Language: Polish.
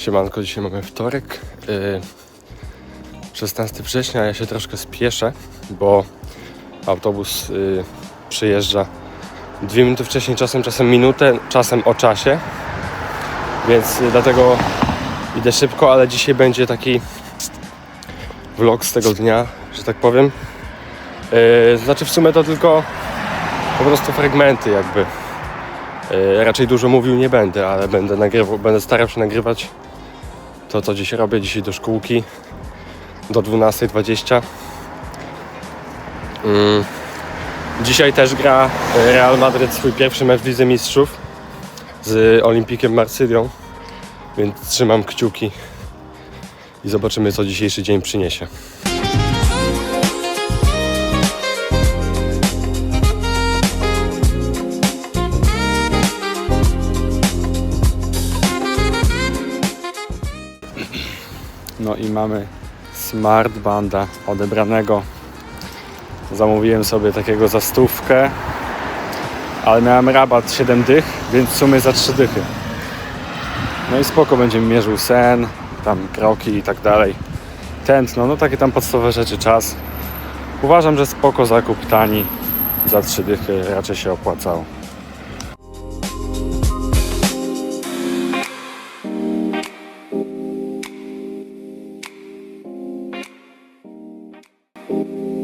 Siemanko, dzisiaj mamy wtorek, yy, 16 września, ja się troszkę spieszę, bo autobus yy, przyjeżdża dwie minuty wcześniej, czasem, czasem minutę, czasem o czasie, więc yy, dlatego idę szybko, ale dzisiaj będzie taki vlog z tego dnia, że tak powiem. Yy, znaczy w sumie to tylko po prostu fragmenty jakby. Yy, raczej dużo mówił nie będę, ale będę nagrywał, będę starał się nagrywać to co dziś robię, dzisiaj do szkółki do 12.20 mm. Dzisiaj też gra Real Madryt swój pierwszy mecz w Lidze Mistrzów z Olimpikiem Marsylią więc trzymam kciuki i zobaczymy co dzisiejszy dzień przyniesie No i mamy Smart Banda odebranego. Zamówiłem sobie takiego za stówkę, ale miałem rabat 7 dych, więc w sumie za 3 dychy. No i spoko będzie mi mierzył sen, tam kroki i tak dalej. Tętno, no takie tam podstawowe rzeczy, czas. Uważam, że spoko zakup tani za 3 dychy raczej się opłacał. thank